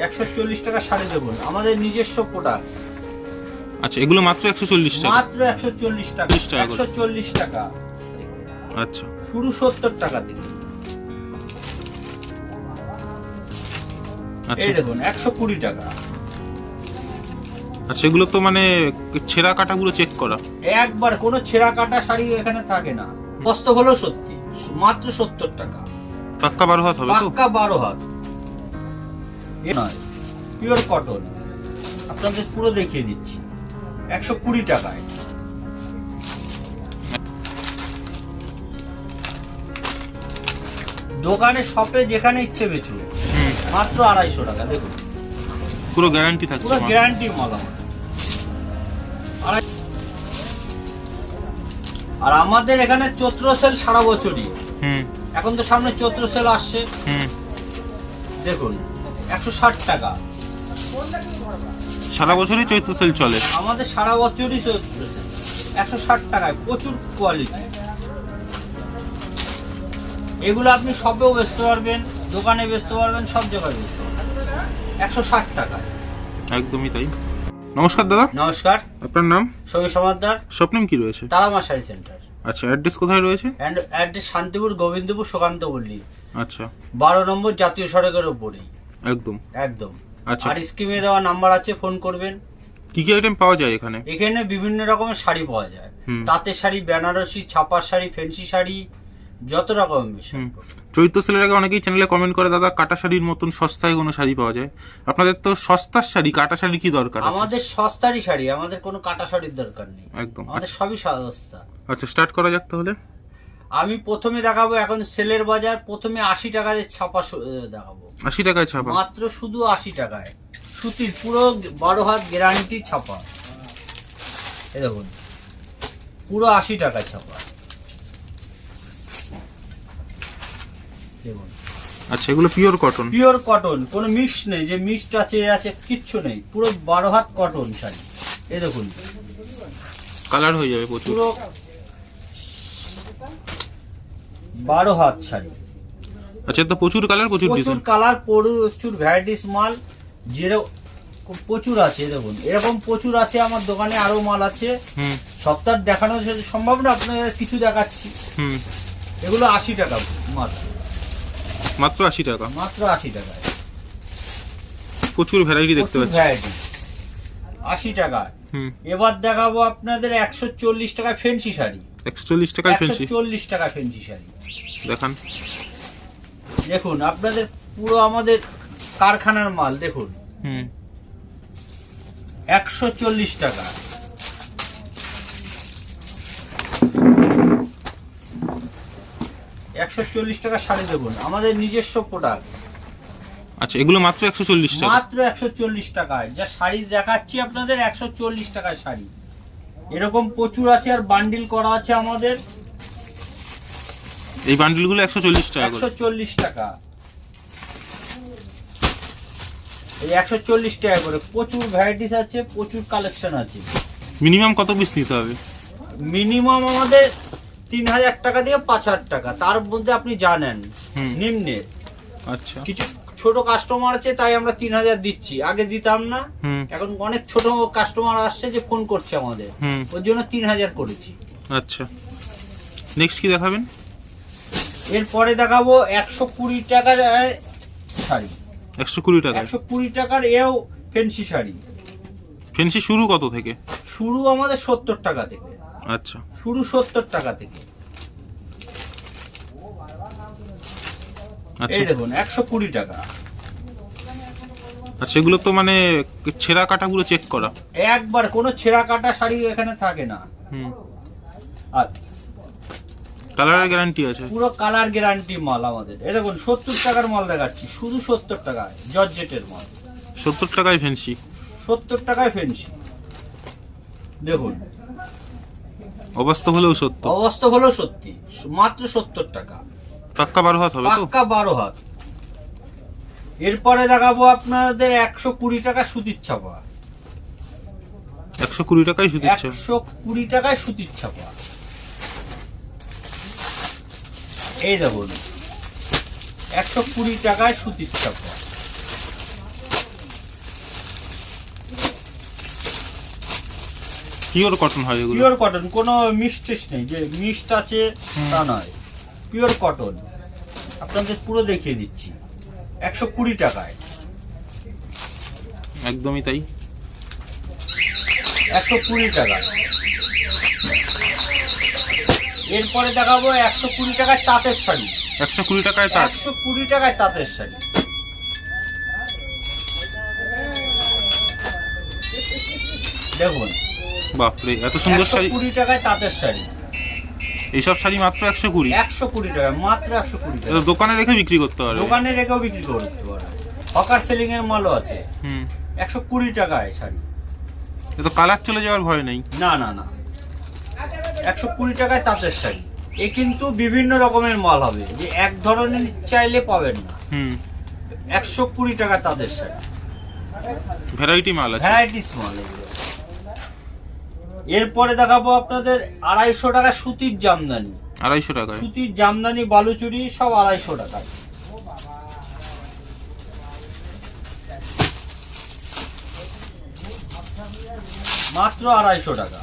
একশো চল্লিশ টাকা শাড়ি দেখুন আমাদের নিজস্ব প্রোডাক্ট আচ্ছা এগুলো মাত্র একশো চল্লিশ টাকা? মাত্র একশো চল্লিশ টাকা। 40 টাকা একশো চল্লিশ টাকা। আচ্ছা। শুরু সত্তর টাকা থেকে। আচ্ছা। এই দেখুন একশো কুড়ি টাকা। আচ্ছা এগুলো তো মানে ছেঁড়া কাটাগুলো চেক করা। একবার কোনো ছেঁড়া কাটা শাড়ি এখানে থাকে না। বস্ত হলো সত্যি। মাত্র সত্তর টাকা। পাক্কা বারো হাত হবে তো? পাক্কা বারো হাত। এ নয় পিওর কটন আপনাদের পুরো দেখিয়ে দিচ্ছি। একশো কুড়ি টাকায়। দোকানে শপে যেখানে ইচ্ছে বেচুন মাত্র আড়াইশো টাকা দেখুন। পুরো গ্যারান্টি থাকছে পুরো গ্যারান্টি মাল আর আমাদের এখানে চৈত্র সেল সারা বছরই। হুম। এখন তো সামনে চৈত্র সেল আসছে। হুম। দেখুন একশো ষাট টাকা। সারা বছরই চৈত্র সেল চলে। আমাদের সারা বছরই চৈত্র সেল। একশো ষাট টাকায় প্রচুর কোয়ালিটি এগুলো আপনি সবেও বেচতে পারবেন দোকানে বেচতে পারবেন সব জায়গায় বেচতে পারবেন। একশো ষাট টাকায়। একদমই তাই। নমস্কার দাদা। নমস্কার। আপনার নাম? সবি সমাদার। স্বপ্নেম কি রয়েছে? তারামা শাড়ি সেন্টার। আচ্ছা অ্যাড্রেস কোথায় রয়েছে? অ্যাড্রেস শান্তিপুর গোবিন্দপুর সুকান্ত পল্লী। আচ্ছা। বারো নম্বর জাতীয় সড়কের ওপরেই একদম। একদম। আচ্ছা। আর স্কিমে দেওয়া নাম্বার আছে ফোন করবেন। কি কি আইটেম পাওয়া যায় এখানে? এখানে বিভিন্ন রকমের শাড়ি পাওয়া যায়। তাঁতের শাড়ি বেনারসি ছাপার শাড়ি ফেন্সি শাড়ি যত রকমের চৈত্র সেলের আগে অনেকেই চ্যানেলে কমেন্ট করে দাদা কাটা শাড়ির মতন সস্তায় কোনো শাড়ি পাওয়া যায়? আপনাদের তো সস্তার শাড়ি কাটা শাড়ি কি দরকার আমাদের সস্তারই শাড়ি আমাদের কোনো কাটা শাড়ির দরকার নেই। একদম। আমাদের সবই সস্তা। আচ্ছা স্টার্ট করা যাক তাহলে। আমি প্রথমে দেখাবো এখন সেলের বাজার প্রথমে আশি টাকায় ছাপা দেখাবো। আশি টাকায় ছাপা? মাত্র শুধু আশি টাকায়। সুতির পুরো বারো হাত গ্যারান্টি ছাপা। এ দেখুন পুরো আশি টাকায় ছাপা। দেখুন। আচ্ছা এগুলো পিওর কটন পিওর কটন কোনো মিক্স নেই যে মিক্সড আছে আছে কিচ্ছু নেই। পুরো বারো হাত কটন শাড়ি। এ দেখুন কালার হয়ে যাবে প্রচুর। পুরো বারো হাত শাড়ি। আচ্ছা তো প্রচুর কালার প্রচুর প্রচুর কালার প্রচুর ভ্যারাইটিস মাল যেরকম প্রচুর আছে দেখুন। এরকম প্রচুর আছে আমার দোকানে আরও মাল আছে। হুম। সপ্তাহ দেখানো সম্ভব না আপনাদের কিছু দেখাচ্ছি। হুম। এগুলো আশি টাকা মাত্র। মাত্র আশি টাকা? মাত্র আশি টাকায় প্রচুর ভ্যারাইটি দেখতে পাচ্ছি। ভ্যারাইটি আশি টাকা। হুম। এবার দেখাবো আপনাদের একশো চল্লিশ টাকা ফেন্সি শাড়ি। একশো চল্লিশ টাকায় একশো ফেলছি। চল্লিশ টাকা ফেন্সি শাড়ি। দেখান। দেখুন আপনাদের পুরো আমাদের কারখানার মাল দেখুন। হুম। একশো চল্লিশ টাকা। একশো চল্লিশ টাকা শাড়ি দেখুন আমাদের নিজস্ব প্রোডাক্ট আচ্ছা এগুলো মাত্র একশো চল্লিশ টাকা? মাত্র একশো চল্লিশ টাকায়। যা শাড়ি দেখাচ্ছি আপনাদের একশো চল্লিশ টাকায় শাড়ি। এরকম প্রচুর আছে আর বান্ডিল করা আছে আমাদের। এই বান্ডিলগুলো একশো চল্লিশ টাকা একশো চল্লিশ টাকা। এই একশো চল্লিশ টাকা করে। প্রচুর ভ্যারাইটিস আছে প্রচুর কালেকশন আছে। মিনিমাম কত পিস নিতে হবে? মিনিমাম আমাদের তিন হাজার টাকা দিয়ে পাঁচ হাজার টাকা। তার মধ্যে আপনি জানেন। নিম্নে। আচ্ছা। কিছু ছোট কাস্টমার আছে তাই আমরা তিন হাজার দিচ্ছি। আগে দিতাম না। এখন অনেক ছোট কাস্টমার আসছে যে ফোন করছে আমাদের। ওর জন্য তিন হাজার করেছি। আচ্ছা। নেক্সট কি দেখাবেন? এরপরে দেখাবো একশো কুড়ি টাকার শাড়ি। একশো কুড়ি টাকা একশো কুড়ি টাকার এও ফেন্সি শাড়ি। ফেন্সি শুরু কত থেকে? শুরু আমাদের সত্তর টাকা থেকে। আচ্ছা। শুরু সত্তর টাকা থেকে। এই দেখুন একশো কুড়ি টাকা। আচ্ছা এগুলো তো মানে ছেঁড়া কাটাগুলো চেক করা। একবার কোনো ছেঁড়া কাটা শাড়ি এখানে থাকে না। হুম। আর কালারের গ্যারান্টি আছে। পুরো কালার গ্যারান্টি মাল আমাদের। এই দেখুন সত্তর টাকার মাল দেখাচ্ছি শুধু সত্তর টাকায় জর্জেটের মাল। সত্তর টাকায় ফেন্সি সত্তর টাকায় ফেন্সি দেখুন। অবাস্তব হলেও সত্য। অবস্থা হলো সত্যি মাত্র সত্তর টাকা। পাক্কা বারো হাত হবে তো? পাক্কা বারো হাত। এরপরে দেখাবো আপনাদের একশো কুড়ি টাকা সুতির ছাপা। একশো কুড়ি টাকায় সুতির ছাপা। কুড়ি টাকায় সুতির ছাপা। এই দেখুন একশো কুড়ি টাকায় সুতির ছাপা। পিওর কটন হয় এগুলো। পিওর কটন কোনো মিক্স নেই যে মিক্সড আছে তা নয়। Pure cotton. আপনাদের পুরো দেখিয়ে দিচ্ছি। একশো কুড়ি টাকায়। একদমই তাই। একশো কুড়ি টাকা এরপরে দেখাবো একশো কুড়ি টাকায় তাঁতের শাড়ি। একশো কুড়ি টাকায় তার একশো কুড়ি টাকায় তাঁতের শাড়ি। দেখুন। বাপরে এত সুন্দর শাড়ি। কুড়ি টাকায় তাঁতের শাড়ি। এইসব শাড়ি মাত্র একশো কুড়ি। একশো কুড়ি টাকা মাত্র একশো কুড়ি টাকা। দোকানে রেখে বিক্রি করতে পারবে। দোকানে রেখেও বিক্রি করতে পারে। হকার সেলিং এর মালও আছে। হুম। একশো কুড়ি টাকায় শাড়ি। এ তো কালার চলে যাওয়ার ভয় নেই। না না না। একশো কুড়ি টাকায় তাঁতের শাড়ি। এ কিন্তু বিভিন্ন রকমের মাল হবে। যে এক ধরনের চাইলে পাবেন না। হুম। একশো কুড়ি টাকা তাঁতের শাড়ি। ভ্যারাইটি মাল আছে। ভ্যারাইটিস মাল এরপরে দেখাবো আপনাদের আড়াইশো টাকা সুতির জামদানি। আড়াইশো টাকা। সুতির জামদানি বালুচুরি সব আড়াইশো টাকা। মাত্র আড়াইশো টাকা।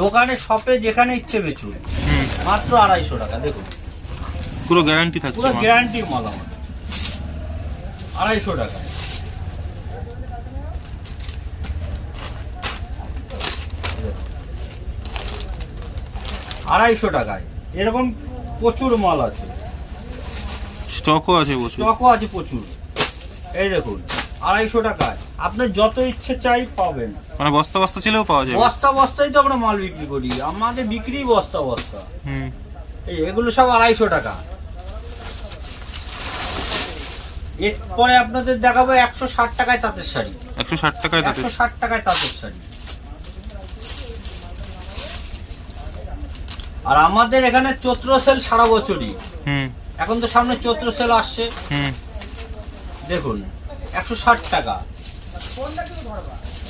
দোকানে শপে যেখানে ইচ্ছে বেচুন। মাত্র আড়াইশো টাকা দেখুন। পুরো গ্যারান্টি থাকছে পুরো। গ্যারান্টি মাল আমার। আড়াইশো টাকা। আড়াইশো টাকায়। এরকম প্রচুর মাল আছে। স্টকও আছে প্রচুর। স্টকও আছে প্রচুর। এই দেখুন আড়াইশো টাকায়। আপনার যত ইচ্ছে চাই পাবেন। মানে বস্তা বস্তা ছিলেও পাওয়া যাবে। বস্তা বস্তাই তো আমরা মাল বিক্রি করি। আমাদের বিক্রি বস্তা বস্তা। হুম। এই এগুলো সব আড়াইশো টাকা। এরপরে আপনাদের দেখাবো একশো ষাট টাকায় তাঁতের শাড়ি। একশো ষাট টাকায় একশো ষাট টাকায় তাঁতের শাড়ি। আর আমাদের এখানে চৈত্র সেল সারা বছরই। হুম। এখন তো সামনে চৈত্র সেল আসছে। হুম। দেখুন একশো ষাট টাকা।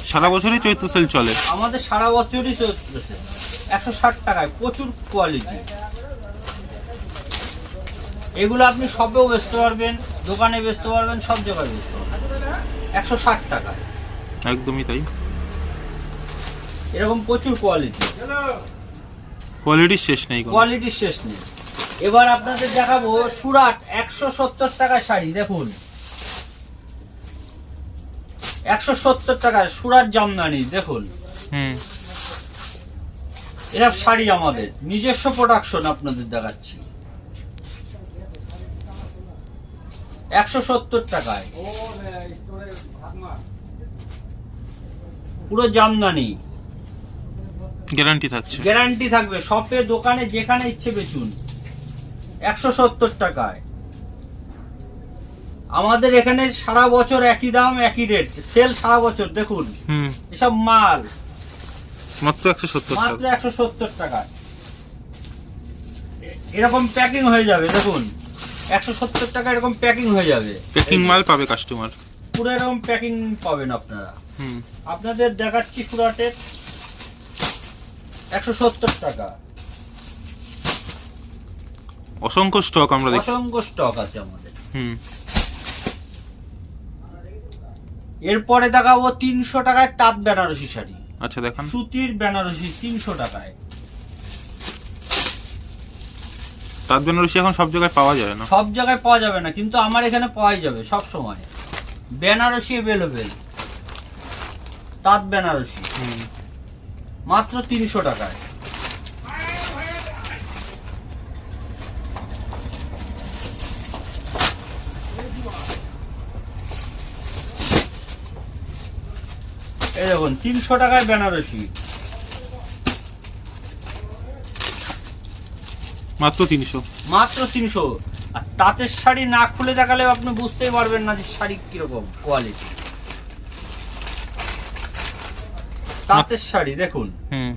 সারা বছরই চৈত্র সেল চলে। আমাদের সারা বছরই চৈত্র সেল। একশো ষাট টাকায় প্রচুর কোয়ালিটি এগুলো আপনি সবেও বেচতে পারবেন দোকানে বেচতে পারবেন সব জায়গায় বেচতে পারবেন। একশো ষাট টাকায় একদমই তাই। এরকম প্রচুর কোয়ালিটি কোয়ালিটির শেষ নেই কোয়ালিটির শেষ নেই। এবার আপনাদের দেখাবো সুরাট একশো সত্তর টাকা শাড়ি দেখুন। একশো সত্তর টাকায় সুরাট জামদানি দেখুন। হুম। এসব শাড়ি আমাদের। নিজস্ব প্রোডাকশন আপনাদের দেখাচ্ছি। একশো সত্তর টাকায়। পুরো জামদানি। গ্যারান্টি থাকছে। গ্যারান্টি থাকবে শপে দোকানে যেখানে ইচ্ছে বেচুন। একশো সত্তর টাকায়। আমাদের এখানে সারা বছর একই দাম একই রেট সেল সারা বছর দেখুন। হুম। এসব মাল। মাত্র একশো সত্তর মাত্র একশো সত্তর টাকা এরকম প্যাকিং হয়ে যাবে দেখুন। একশো সত্তর টাকা এরকম প্যাকিং হয়ে যাবে। প্যাকিং মাল পাবে কাস্টমার পুরো এরকম প্যাকিং পাবেন আপনারা। হুম। আপনাদের দেখাচ্ছি সুরাটের একশো সত্তর টাকা। অসংখ্য স্টক আমরা দেখি। অসংখ্য স্টক আছে আমাদের। হুম। এরপরে দেখাবো তিনশো টাকায় তাঁত বেনারসি শাড়ি। আচ্ছা দেখান। সুতির বেনারসি তিনশো টাকায়। তাঁত বেনারসি এখন সব জায়গায় পাওয়া যায় না। সব জায়গায় পাওয়া যাবে না কিন্তু আমার এখানে পাওয়াই যাবে সব সময়। বেনারসি অ্যাভেলেবেল তাঁত বেনারসি। মাত্র তিনশো টাকায়। এই দেখুন তিনশো টাকায় বেনারসি। মাত্র তিনশো। মাত্র তিনশো। আর তাঁতের শাড়ি না খুলে দেখালে আপনি বুঝতেই পারবেন না যে শাড়ি কীরকম কোয়ালিটি তাঁতের শাড়ি দেখুন। হুম।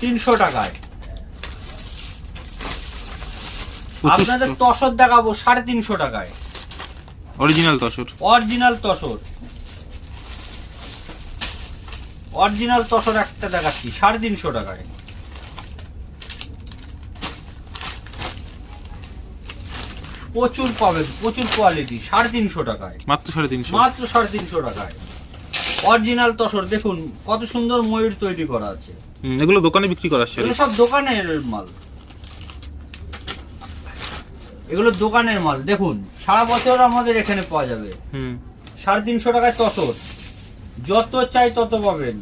তিনশো টাকায়। আপনাদের তসর দেখাবো সাড়ে তিনশো টাকায়। Original tussar. Original tussar. Original tussar একটা দেখাচ্ছি সাড়ে তিনশো টাকায়। প্রচুর পাবেন প্রচুর কোয়ালিটি সাড়ে তিনশো টাকায়। মাত্র সাড়ে তিনশো? মাত্র সাড়ে তিনশো টাকায়। অরিজিনাল তসর দেখুন কত সুন্দর ময়ূর তৈরি করা আছে। এগুলো দোকানে বিক্রি করা শাড়ি এগুলো সব দোকানের মাল। এগুলো দোকানের মাল দেখুন সারা বছর আমাদের এখানে পাওয়া যাবে। হুম। সাড়ে তিনশো টাকায় তসর। যত চাই তত পাবেন।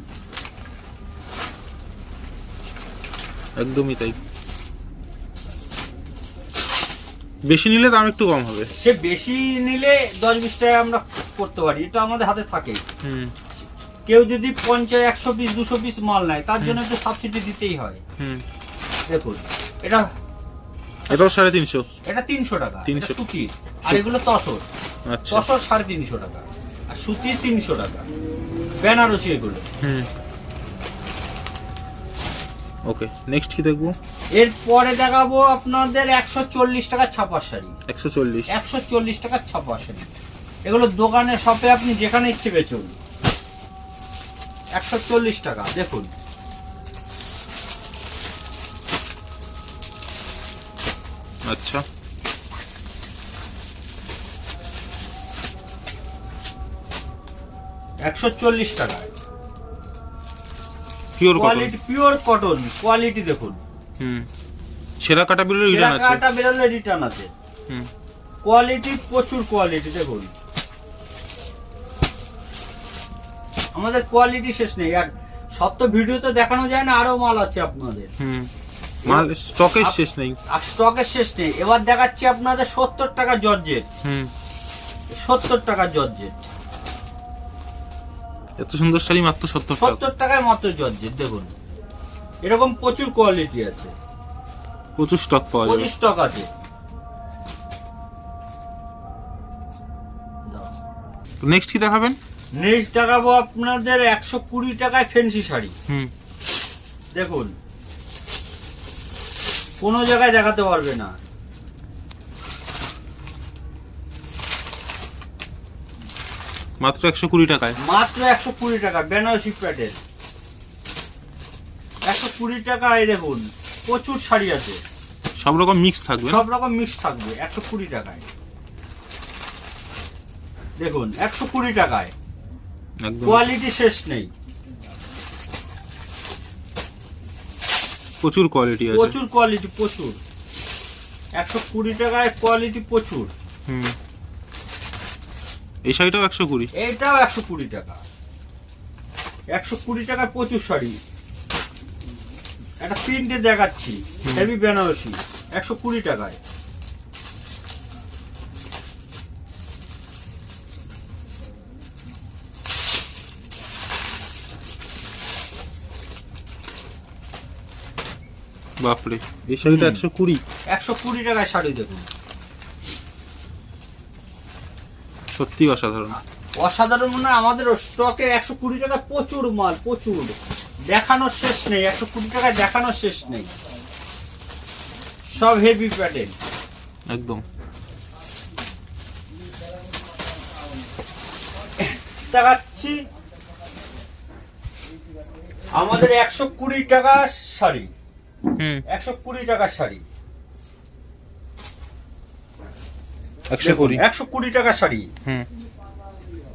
একদমই তাই। বেশি নিলে দাম একটু কম হবে। সে বেশি নিলে দশ বিশ টাকা আমরা করতে পারি এটা আমাদের হাতে থাকে। হুম। কেউ যদি পঞ্চাশ একশো পিস দুশো পিস মাল নেয় তার জন্য একটু সাবসিডি দিতেই হয়। হুম। দেখুন এটা এটাও সাড়ে তিনশো। এটা তিনশো টাকা 300 এটা সুতির আর এগুলো তসর। আচ্ছা। তসর সাড়ে তিনশো টাকা আর সুতির তিনশো টাকা। বেনারসি এগুলো। হুম। ওকে নেক্সট কি দেখব? এরপরে দেখাবো আপনাদের একশো চল্লিশ টাকা ছাপার শাড়ি। একশো চল্লিশ। একশো চল্লিশ টাকা ছাপার শাড়ি। এগুলো দোকানে শপে আপনি যেখানে ইচ্ছে বেচুন। একশো চল্লিশ টাকা দেখুন। আচ্ছা। একশো চল্লিশ টাকা pure quality pure cotton quality দেখুন। হুম। ছেঁড়া কাটা বিলের রিটার্ন আছে। কাটা বেরোলে রিটার্ন আছে। হুম। কোয়ালিটি প্রচুর কোয়ালিটি দেখুন আমাদের কোয়ালিটি শেষ নেই। আর সব তো ভিডিওতে দেখানো যায় না আরও মাল আছে আপনাদের। হুম। মাল স্টকের শেষ নেই। আর স্টকের শেষ নেই। এবার দেখাচ্ছি আপনাদের সত্তর টাকা জর্জেট। হুম। সত্তর টাকা জর্জেট। এত সুন্দর শাড়ি মাত্র সত্তর টাকা। সত্তর টাকায় মাত্র জর্জেট দেখুন। এরকম প্রচুর কোয়ালিটি আছে। প্রচুর স্টক পাওয়া যাবে। প্রচুর স্টক আছে। নেক্সট কি দেখাবেন? নেক্সট দেখাবো আপনাদের একশো কুড়ি টাকায় ফেন্সি শাড়ি। হুম। দেখুন। কোনো জায়গায় দেখাতে পারবে না। মাত্র একশো কুড়ি টাকায়। মাত্র একশো কুড়ি টাকা বেনারসি প্যাটেল। কুড়ি টাকা এই দেখুন প্রচুর শাড়ি আছে। সব রকম মিক্স থাকবে সব রকম মিক্স থাকবে একশো কুড়ি টাকায়। দেখুন একশো কুড়ি টাকায়। কোয়ালিটি শেষ নেই। প্রচুর কোয়ালিটি আছে। প্রচুর কোয়ালিটি প্রচুর। একশো কুড়ি টাকায় কোয়ালিটি প্রচুর। হুম। এই শাড়িটাও একশো কুড়ি? এইটাও একশো কুড়ি টাকা। একশো কুড়ি টাকায় প্রচুর শাড়ি। একটা প্রিন্টে দেখাচ্ছি হেভি বেনারসি একশো কুড়ি টাকায়। বাপরে এই শাড়িটা একশো কুড়ি? একশো কুড়ি টাকায় শাড়ি দেখুন। সত্যি অসাধারণ। অসাধারণ মনে হয় আমাদের স্টকে একশো কুড়ি টাকা প্রচুর মাল প্রচুর। দেখানোর শেষ নেই একশো কুড়ি টাকায় দেখানোর শেষ নেই। সব হেভি প্যাটেন একদম। দেখাচ্ছি আমাদের একশো কুড়ি টাকা শাড়ি। হুম। একশো কুড়ি টাকার শাড়ি। একশো কুড়ি। টাকার শাড়ি। হুম।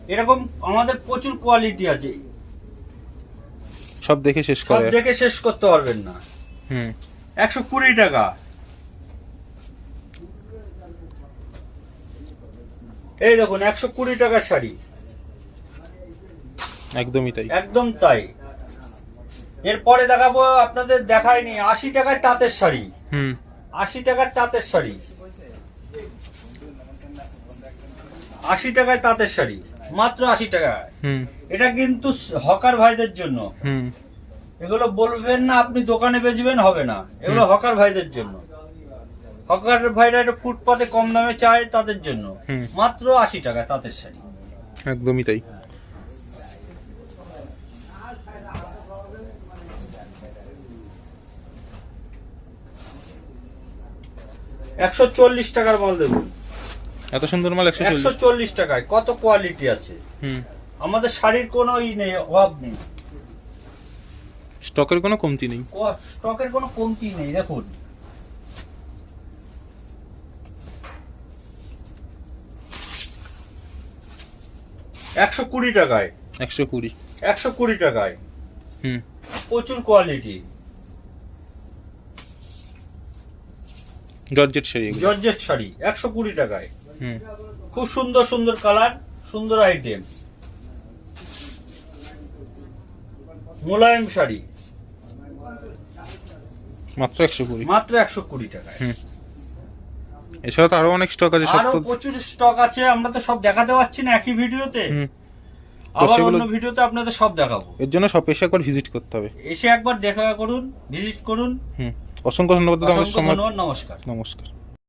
এরকম আমাদের প্রচুর কোয়ালিটি আছে। সব দেখে শেষ সব করে। দেখে শেষ করতে পারবেন না। হুম। একশো কুড়ি টাকা। এই দেখুন একশো কুড়ি টাকার শাড়ি। একদমই তাই। একদম তাই। এরপরে দেখাবো আপনাদের দেখায়নি আশি টাকায় তাঁতের শাড়ি। হুম। আশি টাকার তাঁতের শাড়ি। আশি টাকায় তাঁতের শাড়ি। মাত্র আশি টাকায়। হুম। এটা কিন্তু হকার ভাইদের জন্য। এগুলো বলবেন না আপনি দোকানে বেচবেন হবে না। এগুলো হকার ভাইদের জন্য। হকার ভাইরা একটু ফুটপাতে কম দামে চায় তাদের জন্য। মাত্র আশি টাকা তাঁতের শাড়ি। একদমই তাই। একশো চল্লিশ টাকার মাল দেখুন এত সুন্দর মাল একশো চল্লিশ। টাকায় কত কোয়ালিটি আছে? হুম। আমাদের শাড়ির কোন ই নেই অভাব নেই। স্টকের কোনো কমতি নেই। স্টকের কোনো কমতি নেই দেখুন। একশো কুড়ি টাকায়। একশো কুড়ি। একশো কুড়ি টাকায়। হুম। প্রচুর quality georgette sari georgette sari একশো কুড়ি টাকায়। খুব সুন্দর সুন্দর কালার সুন্দর আইটেম। মোলায়েম শাড়ি। মাত্র একশো কুড়ি। মাত্র একশো কুড়ি টাকায়। এছাড়া তো আরও অনেক স্টক আছে আরও প্রচুর স্টক আছে আমরা তো সব দেখাতে পারছি না একই ভিডিওতে। আবার অন্য ভিডিওতে আপনাদের সব দেখাবো। এর জন্য সব এসে একবার ভিজিট করতে হবে। এসে একবার দেখা করুন ভিজিট করুন। হুম। অসংখ্য ধন্যবাদ আমাদের সময় নমস্কার। নমস্কার।